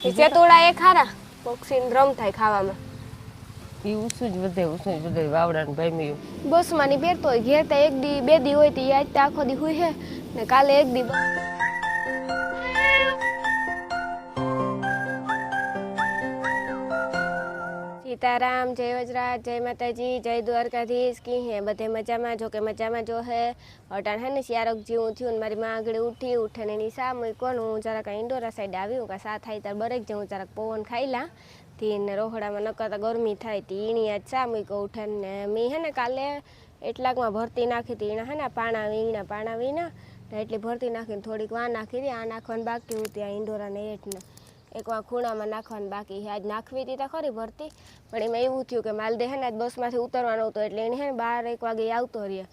સેતુડા એ ખારા પક્ષી રમ થાય ખાવામાં. ઈ ઉસું જ વધે ઉસું જ વધે વાવડાને ભાઈ બસમાં ની પહેરતો હોય ઘેર તો એક દી બે દી હોય તો આજ તો આખો દી હોય હે. ને કાલે એક દી સીતારામ, જય વજરાજ, જય માતાજી, જય દ્વારકાધીશ, કી હે? બધે મજામાં? જો કે મજામાં જો હે? અટાણ હે ને શિયારક જેવું થયું મારી માં આગળ ઉઠી ઉઠે ને એની સા મૂક્યો હું જરાક ઇન્ડોરા સાઈડ આવી, હું સા થાય ત્યારે બરેક હું જરાક પવન ખાઈલા થી ને રોહડામાં નકરતા ગરમી થાય, તી ઈણી આજ સા મૂક્યો ઉઠે ને મેં હે ને કાલે એટલાકમાં ભરતી નાખી હતી, એના હે ને પાણા વીણા પાણા વીણા એટલી ભરતી નાખીને થોડીક વા નાખી હતી, આ નાખવાની બાકી હું ત્યાં ઇન્ડોરા ને એટને એક વાર ખૂણામાં નાખવાનું બાકી છે. આજ નાખવી હતી તો ખરી ભરતી, પણ એમાં એવું થયું કે માલદેહ હે ને આજ બસમાંથી ઉતરવાનો હતો, એટલે એને હે ને બાર એક વાગે આવતો રહે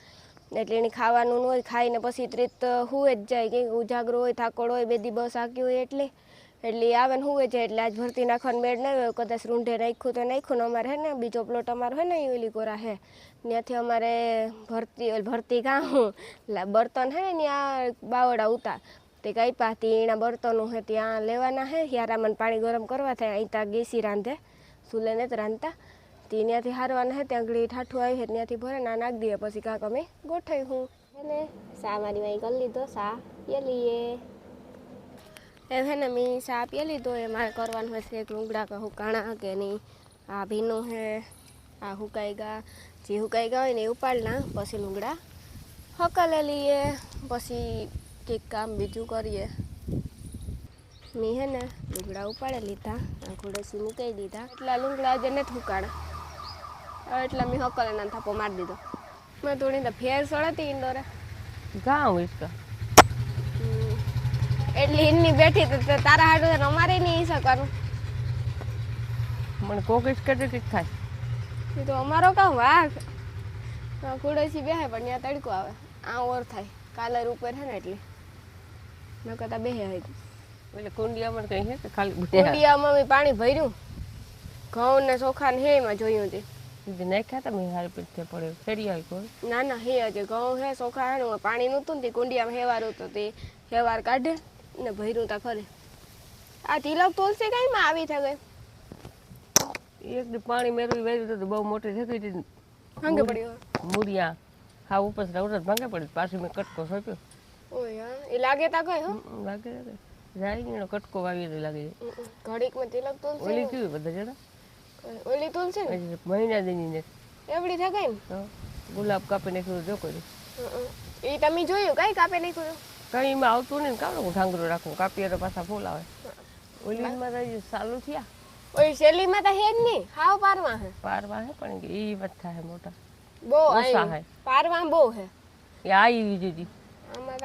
એટલે એને ખાવાનું ન હોય, ખાઈને પછી ત્રીત હુએ જ જાય. કે ઉજાગરો હોય થાકોડ હોય, બેદી બસ આકી હોય એટલે. એટલે આવે ને હુએ જાય, એટલે આજ ભરતી નાખવાનું મેળ નહીં હોય કદાચ રૂંઢે નાખ્યું તો નાખ્યું ને અમારે હે ને, બીજો પ્લોટ અમારો હે ને એ ઓલી કોરા હે ત્યાંથી અમારે ભરતી ભરતી ગાઉં હું બર્તન હે ને ત્યાં બાવડા ઉતાર. તે પાતી એના બર્તનો હે ત્યાં લેવાના હે. યારામાં પાણી ગરમ કરવા થાય, અહીં ત્યાં ગેસી રાંધે ચૂલે જ રાંધતા. તે ત્યાંથી હારવાના હે, ત્યાં ગળી ઠાઠું આવી હે ત્યાંથી ભરે ના નાખી દઈએ, પછી કાંક અમે ગોઠવી હું. હેને સા મારી માઈ કરી લીધો, સા પીએ લઈએ. એમ હે ને, મેં સા પીએ લીધો, એ મારે કરવાનું હોય છે ડુંગળા કે હુકાણા કે નહીં. આ ભીનું હે, આ હુકાઈ ગયા જે હુકાઈ ગયા હોય ને એ ઉપાડના, પછી લુંગડા હકલે લઈએ, પછી કંઈક કામ બીજું કરીએ. મેં હે ને લુગડા ઉપાડે લીધા આ મૂકી દીધા. એટલા લુગડા આજે હુકાડા હવે એટલા મેં હકલ એના થાપો મારી દીધો. મેં થોડી તો ફેર સળતી ઇન્ડોરે ગાઉં ઇસકા એટલે એની બેઠી તો તારા હાડું ને અમારે નહીં શકવાનું મને કોક ઇસકે કંઈક થાય એ તો અમારો કામ વાઘ? ખુડેસી બેહે પણ ત્યાં તડકો આવે. આ ઓર થાય. કાલર ઉપર છે ને એટલે. મેં કહેતા બેહે હોય એટલે કુંડિયામાં કઈ હે કે ખાલી કુંડિયામાં મેં પાણી ભર્યું. ઘઉં ને ચોખા ને હે એમાં જોયું તે નાખ્યા હતા મેં હારી પીઠે પડે. ફેરી આવી કોઈ? ના ના હે આજે ઘઉં હે ચોખા હે પાણી નહોતું ને તે કુંડિયામાં હેવાર તો તે. હેવાર કાઢે ને ભર્યું તા ખરે આ તિલક તુલસી કઈમાં આવી થઈ ગઈ એક પાણી મેળવી વેર્યું તો બહુ મોટી થઈ ગઈ હતી. ભાંગે પડ્યો મૂળિયા હા ઉપર રવરત ભાંગે પડી. પાછી મેં કટકો સોંપ્યો. ઓય હા. એ લાગે તા કઈ હો? લાગે લાગે. કટકો વાવી લાગે. ઘડીકમાં તિલક તુલસી ઓલી કેવી બધા જણા ઓલી તુલસી ને? મહિના દીની ને. એવડી થઈ ગઈ ને? તો ગુલાબ કાપી નાખ્યું જો કોઈ એ તમે જોયું કઈ કાપી નાખ્યું? કઈ એમાં આવતું નહીં કામ હું ઢાંગરો રાખું કાપીએ તો પાછા ફૂલ આવે. ઓલીમાં તો હજી સાલું થયા. ઓય શેલીમાં તો હે જ નહીં હાવ પારવા હે. પારવા હે પણ એ વાત હે મોટા. બહુ પારવા બહુ હે. એ આવી દીધી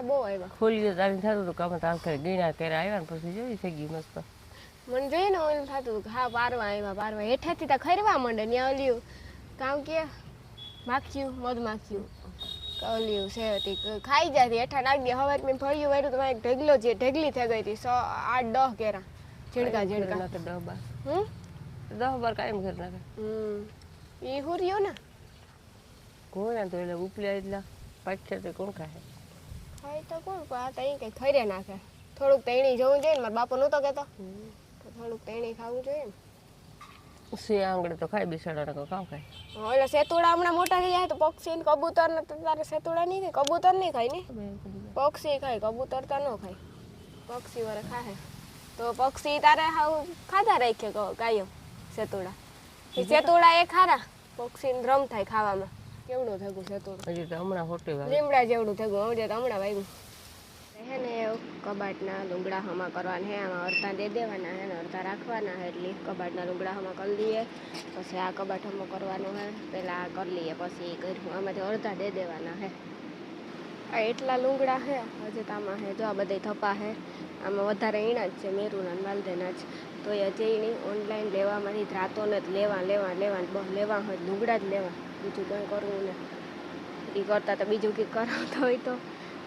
બહુ આવ્યા. ખોલી તારી થતું હતું કામ તાર ગીણા કરે આવ્યા ને પછી જોઈ થઈ ગઈ મસ્ત. મને જોઈએ ને ઓલું થતું હા પારવા આવ્યા પારવા. હેઠેથી તો ખરવા માંડે ત્યાં ઓલ્યું. કામ કે માખ્યું મધ માખ્યું. ઓલ્યું છે હતી ખાઈ જાય હેઠા નાખી દે. હવે મેં ફળ્યું વાળ્યું તો એક ઢગલો જે ઢગલી થઈ ગઈ હતી સો આઠ દહ કેરા. ઝીણકા ઝીણકા. દહ બાર. હમ? દહ બાર કાયમ ઘર નાખે. હમ. એ હુર્યું ને. કોણ તો એટલે ઉપલ્યા એટલા. પાછળ કોણ ખાય? ખાય તો કોણ? પણ આ તઈ કંઈ ખરે નાખે થોડુંક તેણી જવું જોઈએ ને મારા બાપુ નહોતો કહેતો. તો થોડુંક તેણી ખાવું જોઈએ ને. આંગળે તો ખાય બિસાડા ને કામ ખાય? ઓલા સેતુડા હમણાં મોટા થઈ જાય તો પક્ષી ને કબૂતર ને તારે સેતુડા નહીં ખાય કબૂતર નહીં ખાય ને? પક્ષી ખાય કબૂતર તો ન ખાય. પક્ષી વારે ખાય તો પક્ષી તારે હાવ ખાધા રાખે ગાયો કાયમ સેતુડા સેતુડા એ ખારા પક્ષી ને રમ થાય ખાવામાં. કેવડું થયું સેતુડું હજી તો હમણાં હોટી વાગે. લીમડા જેવડું થયું હવે તો હમણાં વાગ્યું હે ને કબાટના લુગડા હમા કરવાના હે આમાં અડધા દે દેવાના હે ને અડધા રાખવાના હે એટલે કબાટના લુગડા હમા કરી લઈએ. પછી આ કબાટ હમો કરવાનું હે પહેલાં આ કરી લઈએ પછી એ કર્યું આમાંથી અડધા દે દેવાના હે. આ એટલા લુંગડા હે, હજી તો આમાં હે, જો આ બધા થપા હે. આમાં વધારે ઈણા જ છે, મેરુના માલદેના જ. તો એ હજી ઈણી ઓનલાઈન લેવામાંથી જ રાતો ને લેવા લેવા લેવા બસ લેવા હોય, લુંગડા જ લેવા. બીજું કંઈ કરવું ને. એ કરતાં તો બીજું કંઈક કરાવતો હોય તો.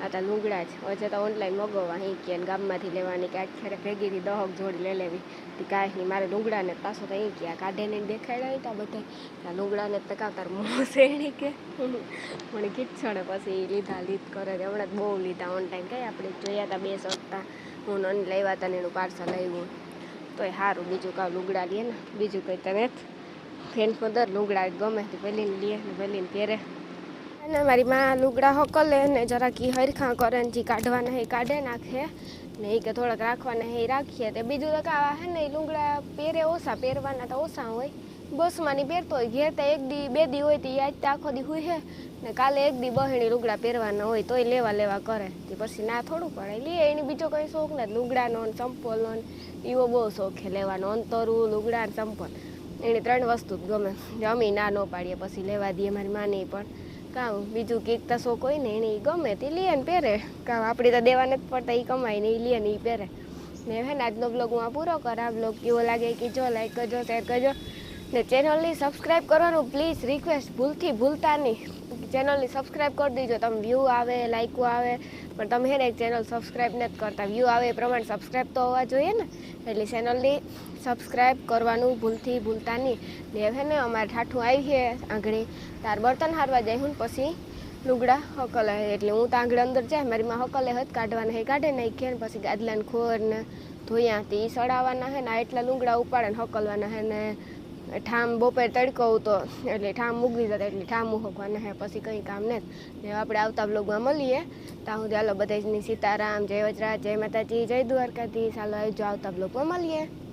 આ તો લુગડા જ વચ્ચે તો ઓનલાઈન મગાવવા અહીં કે ગામમાંથી લેવાની કે આખરે ભેગીથી દહક જોડી લઈ લેવી. તે કાંઈ નહીં, મારે લુગડાને પાછો તો અહીં ગયા કાઢે ને દેખાડ્યા હતા બધા લુગડાને જ તકાવ તાર મોં શેણી કે. પણ ખીચડે પછી લીધા લીધ કરે. હમણાં જ બહુ લીધા ઓનલાઈન કઈ આપણે જોયા હતા બે સપ્તાહ. હું નોન લાવ્યા હતા ને એનું પાર્સલ આવ્યું. તોય સારું બીજું કાં લુગડા લે ને. બીજું કંઈ તને ફ્રેન્ડ દર લુગડા ગમે તે પહેલીને લે ને પહેલીને પહેરે. અને મારી માં લુગડા હકલે ને જરાક ઈ હરખા કરે ને જી કાઢવાના એ કાઢે નાખે. ને એ કે થોડાક રાખવાના એ રાખીએ. તે બીજું તો કાવા હે ને લુગડા પહેરે ઓછા, પહેરવાના તો ઓછા હોય. બસમાં ની પહેરતો હોય, ઘેર તો એક દી, બે દી હોય તો એ આજ તો આખો દી હોય હે. ને કાલે એક દી બહેણી લુગડા પહેરવાના હોય, તોય લેવા લેવા કરે. તે પછી ના થોડું પડે લે, એની બીજો કઈ શોખ ને લુગડાનો ને ચંપલનો ને એવો બહુ શોખ છે લેવાનો. અંતરું, લુગડા ને ચંપલ. એની ત્રણ વસ્તુ જ ગમે. અમે ના ન પાડીએ, પછી લેવા દઈએ મારી માની પણ. કામ બીજું કંઈક તો શોખ હોય ને એને એ ગમે તે લે ને પહેરે. કામ આપણે તો દેવા નથી પડતા એ કમાય ને એ લે ને એ પહેરે. ને હે ને આજનો બ્લોગ હું આ પૂરો કર. બ્લોગ કેવો લાગે કે જો લાઈક કરજો શેર કરજો. ને ચેનલની સબસ્ક્રાઈબ કરવાનું પ્લીઝ રિક્વેસ્ટ ભૂલથી ભૂલતા નહીં. ચેનલની સબસ્ક્રાઈબ કરી દેજો. તમે વ્યૂ આવે લાઈકો આવે, પણ તમે હે ને ચેનલ સબસ્ક્રાઈબ નથી કરતા. વ્યૂ આવે એ પ્રમાણે સબસ્ક્રાઈબ તો હોવા જોઈએ ને. એટલે ચેનલની સબસ્ક્રાઈબ કરવાનું ભૂલથી ભૂલતા નહીં. ને હવે ને અમારે ઠાઠું આવી છે આંગળી. તાર બર્તન હારવા જાય હું પછી લુગડા હકલે એટલે હું તો આંગળી અંદર જાય, મારી માં હકલે હત કાઢવાના હે, કાઢે નાખીએ ને પછી ગાદલાને ખોર ને ધોયા તે સડાવવાના હે ને એટલા લુગડા ઉપાડે ને હકલવાના હે ને ઠામ બપોર તડકો તો એટલે ઠામ મૂકી જતા, એટલે ઠામ મૂકવાના હે, પછી કંઈ કામ ને ને આપણે આવતા બ્લોગમાં મળીએ. ત્યાં સુધી હાલો બધાની સીતારામ, જય વજરાજ જય માતાજી, જય દ્વારકાધીશ. હાલો, આવજો આવતા બ્લોગમાં મળીએ.